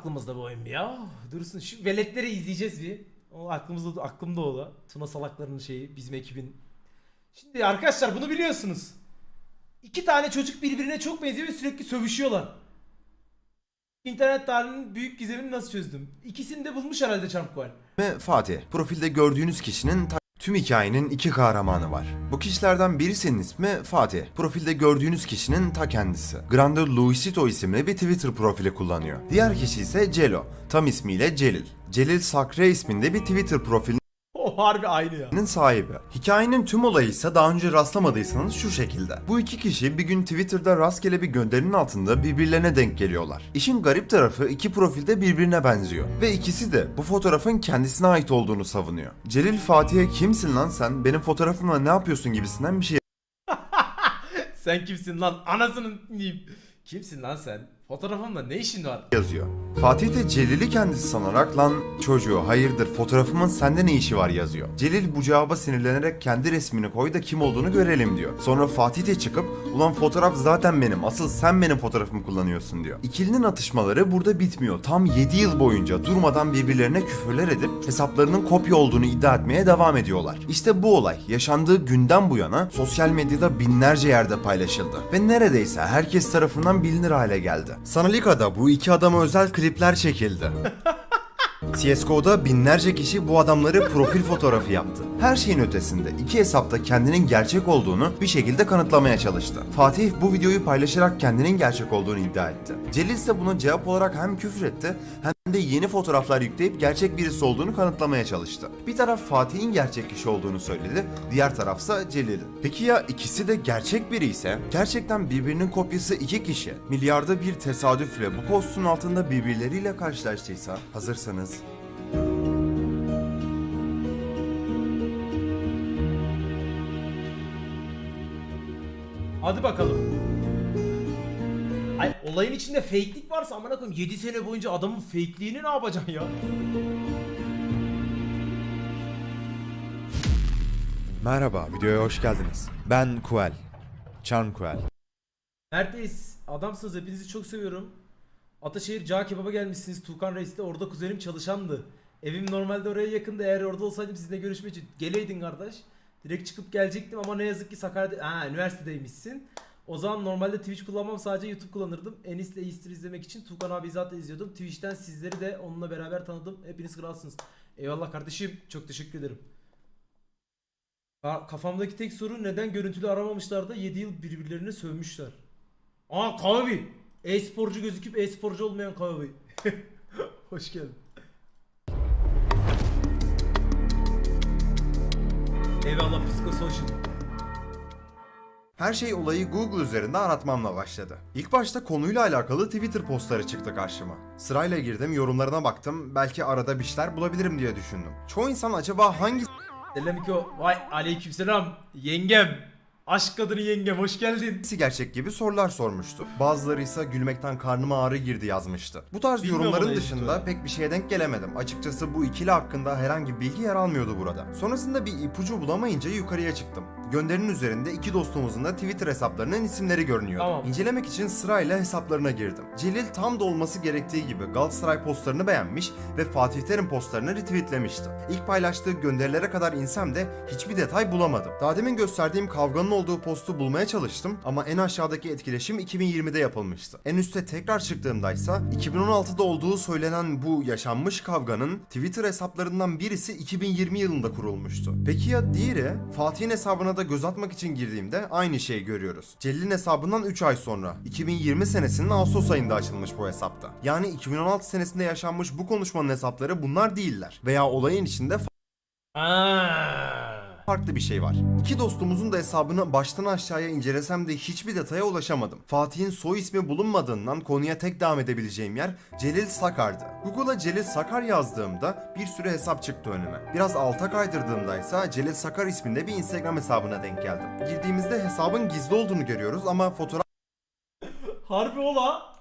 aklımızda bu oyun ya. Dursun şu veletleri izleyeceğiz bir. O aklımızda aklımda o da. Tuna salakların şeyi bizim ekibin. Şimdi arkadaşlar bunu biliyorsunuz. İki tane çocuk birbirine çok benziyor ve sürekli sövüşüyorlar. İnternet tarihinin büyük gizemini nasıl çözdüm? İkisini de bulmuş herhalde Çarpkoal. ve Fatih. Profilde gördüğünüz kişinin ta- tüm hikayenin iki kahramanı var. Bu kişilerden birisinin ismi Fatih. Profilde gördüğünüz kişinin ta kendisi. Grande Luisito isimli bir Twitter profili kullanıyor. Diğer kişi ise Celo. Tam ismiyle Celil. Celil Sakre isminde bir Twitter profilinin O harbi aynı ya. sahibi. Hikayenin tüm olayı ise daha önce rastlamadıysanız şu şekilde. Bu iki kişi bir gün Twitter'da rastgele bir gönderinin altında birbirlerine denk geliyorlar. İşin garip tarafı iki profilde birbirine benziyor. Ve ikisi de bu fotoğrafın kendisine ait olduğunu savunuyor. Celil Fatih'e kimsin lan sen benim fotoğrafımla ne yapıyorsun gibisinden bir şey Sen kimsin lan? Anasını diyeyim. Kimsin lan sen? Fotoğrafımda ne işin var? yazıyor. Fatih de Celil'i kendisi sanarak lan çocuğu hayırdır fotoğrafımın sende ne işi var yazıyor. Celil bu cevaba sinirlenerek kendi resmini koy da kim olduğunu görelim diyor. Sonra Fatih de çıkıp ulan fotoğraf zaten benim asıl sen benim fotoğrafımı kullanıyorsun diyor. İkilinin atışmaları burada bitmiyor. Tam 7 yıl boyunca durmadan birbirlerine küfürler edip hesaplarının kopya olduğunu iddia etmeye devam ediyorlar. İşte bu olay yaşandığı günden bu yana sosyal medyada binlerce yerde paylaşıldı. Ve neredeyse herkes tarafından bilinir hale geldi. Sanalika'da bu iki adama özel klipler çekildi. CSGO'da binlerce kişi bu adamları profil fotoğrafı yaptı. Her şeyin ötesinde iki hesapta kendinin gerçek olduğunu bir şekilde kanıtlamaya çalıştı. Fatih bu videoyu paylaşarak kendinin gerçek olduğunu iddia etti. Celil ise buna cevap olarak hem küfür etti hem de yeni fotoğraflar yükleyip gerçek birisi olduğunu kanıtlamaya çalıştı. Bir taraf Fatih'in gerçek kişi olduğunu söyledi, diğer tarafsa Celil'in. Peki ya ikisi de gerçek biri ise? Gerçekten birbirinin kopyası iki kişi. Milyarda bir tesadüfle bu postun altında birbirleriyle karşılaştıysa hazırsanız Hadi bakalım. Ay olayın içinde fake'lik varsa amına koyayım 7 sene boyunca adamın fake'liğini ne yapacaksın ya? Merhaba, videoya hoş geldiniz. Ben Kuel. Charm Kuel. Neredeyiz? Adamsınız hepinizi çok seviyorum. Ataşehir Cağ Kebap'a gelmişsiniz. Tuğkan Reis'te orada kuzenim çalışandı. Evim normalde oraya yakındı. Eğer orada olsaydım sizinle görüşmek için geleydin kardeş. Direkt çıkıp gelecektim ama ne yazık ki Sakarya'da... Ha üniversitedeymişsin. O zaman normalde Twitch kullanmam sadece YouTube kullanırdım. Enis'le Easter izlemek için Tuğkan abi zaten izliyordum. Twitch'ten sizleri de onunla beraber tanıdım. Hepiniz kralsınız. Eyvallah kardeşim. Çok teşekkür ederim. Ka- Kafamdaki tek soru neden görüntülü aramamışlar da 7 yıl birbirlerine sövmüşler. Aa Kavi. E-sporcu gözüküp e-sporcu olmayan Kavi. Hoş geldin. Eyvallah Psikosocial. Her şey olayı Google üzerinde aratmamla başladı. İlk başta konuyla alakalı Twitter postları çıktı karşıma. Sırayla girdim, yorumlarına baktım, belki arada bir şeyler bulabilirim diye düşündüm. Çoğu insan acaba hangi Selamiko. Vay aleykümselam. Yengem. Aşk kadını yengem hoş geldin. Hepsi gerçek gibi sorular sormuştu. Bazıları ise gülmekten karnıma ağrı girdi yazmıştı. Bu tarz Bilmiyorum yorumların olayı dışında işte. pek bir şeye denk gelemedim. Açıkçası bu ikili hakkında herhangi bir bilgi yer almıyordu burada. Sonrasında bir ipucu bulamayınca yukarıya çıktım. Gönderinin üzerinde iki dostumuzun da Twitter hesaplarının isimleri görünüyordu. Tamam. İncelemek için sırayla hesaplarına girdim. Celil tam da olması gerektiği gibi Galatasaray postlarını beğenmiş ve Fatih Terim postlarını retweetlemişti. İlk paylaştığı gönderilere kadar insem de hiçbir detay bulamadım. Daha demin gösterdiğim kavganın olduğu postu bulmaya çalıştım ama en aşağıdaki etkileşim 2020'de yapılmıştı. En üste tekrar çıktığımdaysa 2016'da olduğu söylenen bu yaşanmış kavganın Twitter hesaplarından birisi 2020 yılında kurulmuştu. Peki ya diğeri? Fatih'in hesabına da göz atmak için girdiğimde aynı şeyi görüyoruz. Celil'in hesabından 3 ay sonra 2020 senesinin Ağustos ayında açılmış bu hesapta. Yani 2016 senesinde yaşanmış bu konuşmanın hesapları bunlar değiller. Veya olayın içinde Aa. Farklı bir şey var. İki dostumuzun da hesabını baştan aşağıya incelesem de hiçbir detaya ulaşamadım. Fatih'in soy ismi bulunmadığından konuya tek devam edebileceğim yer Celil Sakar'dı. Google'a Celil Sakar yazdığımda bir sürü hesap çıktı önüme. Biraz alta kaydırdığımda ise Celil Sakar isminde bir Instagram hesabına denk geldim. Girdiğimizde hesabın gizli olduğunu görüyoruz ama fotoğraf Harbi ola.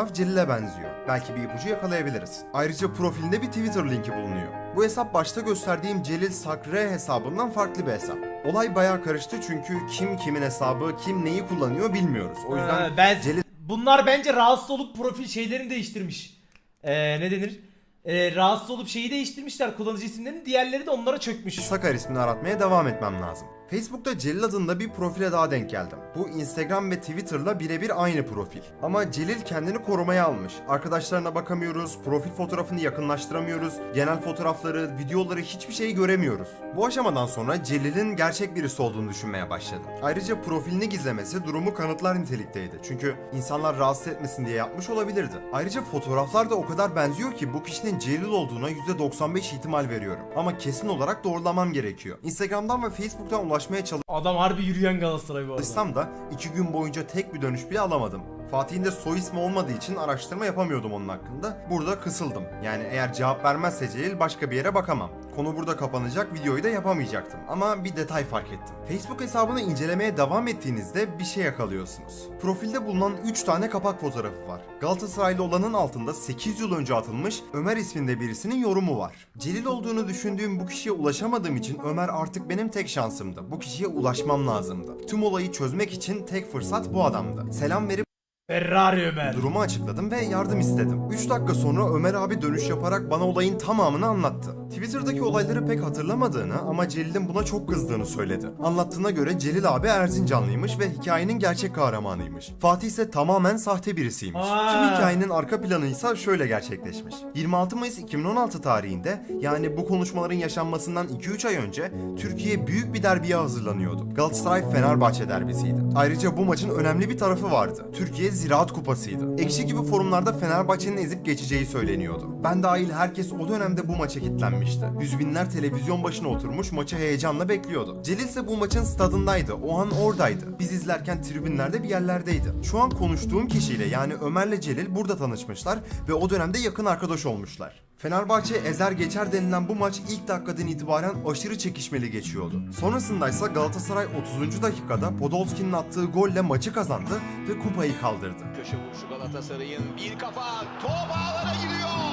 Fotoğraf Celil'e benziyor. Belki bir ipucu yakalayabiliriz. Ayrıca profilinde bir Twitter linki bulunuyor. Bu hesap başta gösterdiğim Celil Sakre hesabından farklı bir hesap. Olay bayağı karıştı çünkü kim kimin hesabı, kim neyi kullanıyor bilmiyoruz. O yüzden Ha, ben Celil bunlar bence rahatsız olup profil şeylerini değiştirmiş. Ee, ne denir? Ee, rahatsız olup şeyi değiştirmişler kullanıcı isimlerini. Diğerleri de onlara çökmüş. Sakar ismini aratmaya devam etmem lazım. Facebook'ta Celil adında bir profile daha denk geldim. Bu Instagram ve Twitter'la birebir aynı profil. Ama Celil kendini korumaya almış. Arkadaşlarına bakamıyoruz, profil fotoğrafını yakınlaştıramıyoruz, genel fotoğrafları, videoları hiçbir şeyi göremiyoruz. Bu aşamadan sonra Celil'in gerçek birisi olduğunu düşünmeye başladım. Ayrıca profilini gizlemesi durumu kanıtlar nitelikteydi. Çünkü insanlar rahatsız etmesin diye yapmış olabilirdi. Ayrıca fotoğraflar da o kadar benziyor ki bu kişinin Celil olduğuna %95 ihtimal veriyorum. Ama kesin olarak doğrulamam gerekiyor. Instagram'dan ve Facebook'tan ulaşmaya Adam harbi yürüyen Galatasaray bu arada. da iki gün boyunca tek bir dönüş bile alamadım. Fatih'in de soy ismi olmadığı için araştırma yapamıyordum onun hakkında. Burada kısıldım. Yani eğer cevap vermezse Celil başka bir yere bakamam. Konu burada kapanacak, videoyu da yapamayacaktım. Ama bir detay fark ettim. Facebook hesabını incelemeye devam ettiğinizde bir şey yakalıyorsunuz. Profilde bulunan 3 tane kapak fotoğrafı var. Galatasaraylı olanın altında 8 yıl önce atılmış Ömer isminde birisinin yorumu var. Celil olduğunu düşündüğüm bu kişiye ulaşamadığım için Ömer artık benim tek şansımdı. Bu kişiye ulaşmam lazımdı. Tüm olayı çözmek için tek fırsat bu adamdı. Selam verip Ferrari Ömer. Durumu açıkladım ve yardım istedim. 3 dakika sonra Ömer abi dönüş yaparak bana olayın tamamını anlattı. Twitter'daki olayları pek hatırlamadığını ama Celil'in buna çok kızdığını söyledi. Anlattığına göre Celil abi Erzincanlıymış ve hikayenin gerçek kahramanıymış. Fatih ise tamamen sahte birisiymiş. Aa. Tüm hikayenin arka planı ise şöyle gerçekleşmiş. 26 Mayıs 2016 tarihinde yani bu konuşmaların yaşanmasından 2-3 ay önce Türkiye büyük bir derbiye hazırlanıyordu. Galatasaray Fenerbahçe derbisiydi. Ayrıca bu maçın önemli bir tarafı vardı. Türkiye Ziraat Kupası'ydı. Ekşi gibi forumlarda Fenerbahçe'nin ezip geçeceği söyleniyordu. Ben dahil herkes o dönemde bu maça kilitlenmişti. Yüz binler televizyon başına oturmuş maçı heyecanla bekliyordu. Celil ise bu maçın stadındaydı. O an oradaydı. Biz izlerken tribünlerde bir yerlerdeydi. Şu an konuştuğum kişiyle yani Ömer'le Celil burada tanışmışlar ve o dönemde yakın arkadaş olmuşlar. Fenerbahçe ezer geçer denilen bu maç ilk dakikadan itibaren aşırı çekişmeli geçiyordu. Sonrasında ise Galatasaray 30. dakikada Podolski'nin attığı golle maçı kazandı ve kupayı kaldırdı. Köşe vuruşu Galatasaray'ın bir kafa top ağlara giriyor.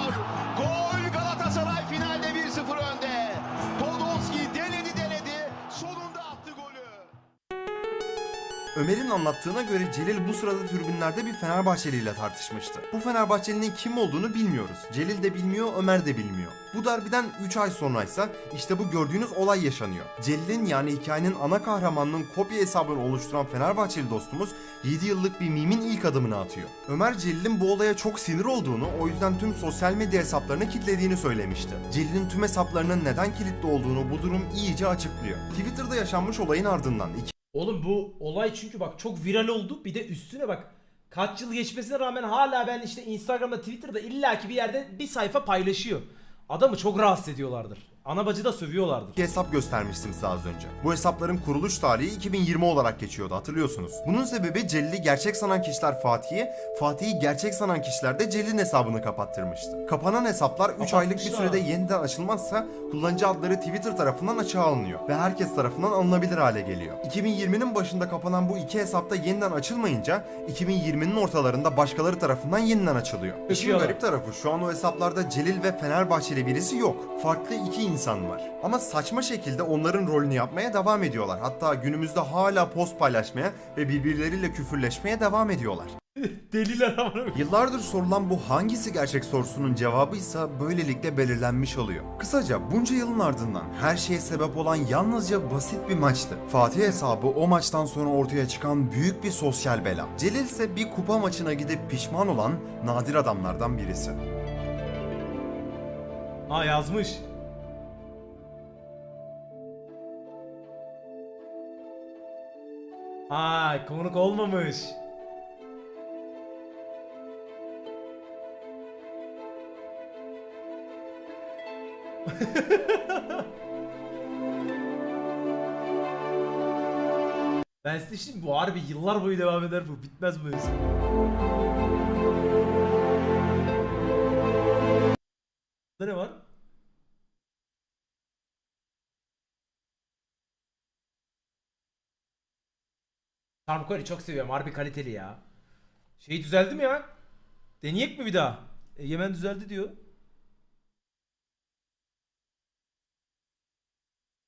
Ömer'in anlattığına göre Celil bu sırada tribünlerde bir Fenerbahçeli ile tartışmıştı. Bu Fenerbahçeli'nin kim olduğunu bilmiyoruz. Celil de bilmiyor, Ömer de bilmiyor. Bu derbiden 3 ay sonraysa işte bu gördüğünüz olay yaşanıyor. Celil'in yani hikayenin ana kahramanının kopya hesabını oluşturan Fenerbahçeli dostumuz 7 yıllık bir mimin ilk adımını atıyor. Ömer Celil'in bu olaya çok sinir olduğunu, o yüzden tüm sosyal medya hesaplarını kilitlediğini söylemişti. Celil'in tüm hesaplarının neden kilitli olduğunu bu durum iyice açıklıyor. Twitter'da yaşanmış olayın ardından Oğlum bu olay çünkü bak çok viral oldu. Bir de üstüne bak kaç yıl geçmesine rağmen hala ben işte Instagram'da Twitter'da illaki bir yerde bir sayfa paylaşıyor. Adamı çok rahatsız ediyorlardır. Ana bacı da sövüyorlardır. bir hesap göstermiştim size az önce. Bu hesapların kuruluş tarihi 2020 olarak geçiyordu hatırlıyorsunuz. Bunun sebebi Celil'i gerçek sanan kişiler Fatih'e, Fatih'i gerçek sanan kişiler de Celil'in hesabını kapattırmıştı. Kapanan hesaplar 3 aylık bir sürede yeniden açılmazsa kullanıcı adları Twitter tarafından açığa alınıyor ve herkes tarafından alınabilir hale geliyor. 2020'nin başında kapanan bu iki hesapta yeniden açılmayınca 2020'nin ortalarında başkaları tarafından yeniden açılıyor. İşin garip tarafı şu an o hesaplarda Celil ve Fenerbahçeli birisi yok. Farklı iki insan var. Ama saçma şekilde onların rolünü yapmaya devam ediyorlar. Hatta günümüzde hala post paylaşmaya ve birbirleriyle küfürleşmeye devam ediyorlar. Deliler amına. Yıllardır sorulan bu hangisi gerçek sorusunun cevabıysa böylelikle belirlenmiş oluyor. Kısaca bunca yılın ardından her şeye sebep olan yalnızca basit bir maçtı. Fatih hesabı o maçtan sonra ortaya çıkan büyük bir sosyal bela. Celil ise bir kupa maçına gidip pişman olan nadir adamlardan birisi. Ha yazmış. Ha konuk olmamış. ben size şimdi bu harbi yıllar boyu devam eder bu. Bitmez bu mevzu. Charm Core'yi çok seviyorum. Harbi kaliteli ya. Şey düzeldi mi ya? Deneyek mi bir daha? E, Yemen düzeldi diyor.